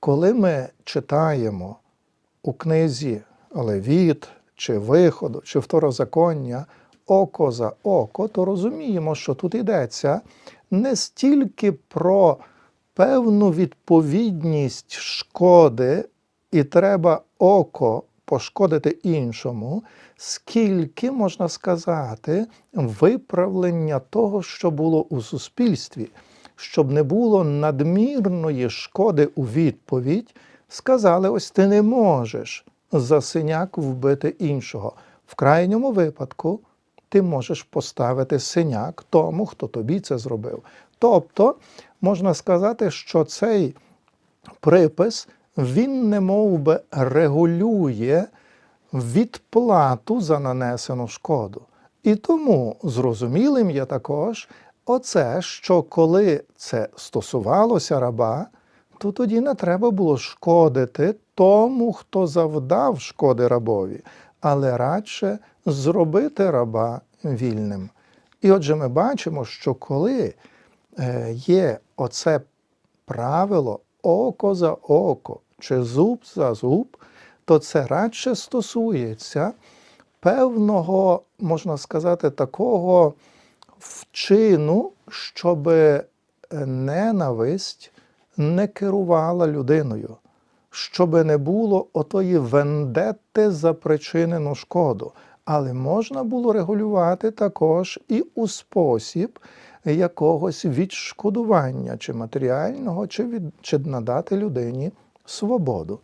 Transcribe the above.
Коли ми читаємо у книзі Левіт, чи Виходу, чи Второзаконня око за око, то розуміємо, що тут йдеться не стільки про певну відповідність шкоди, і треба око пошкодити іншому, скільки можна сказати виправлення того, що було у суспільстві, щоб не було надмірної шкоди у відповідь, сказали: ось ти не можеш за синяк вбити іншого. В крайньому випадку ти можеш поставити синяк тому, хто тобі це зробив. Тобто можна сказати, що цей припис він не би регулює відплату за нанесену шкоду. І тому зрозумілим є також оце, що коли це стосувалося раба, то тоді не треба було шкодити тому, хто завдав шкоди рабові, але радше зробити раба вільним. І отже, ми бачимо, що коли е, є оце правило око за око чи зуб за зуб, то це радше стосується певного, можна сказати, такого вчину, щоб ненависть не керувала людиною, щоб не було отої вендетти за причинену шкоду. Але можна було регулювати також і у спосіб якогось відшкодування, чи матеріального, чи, від, чи надати людині свободу.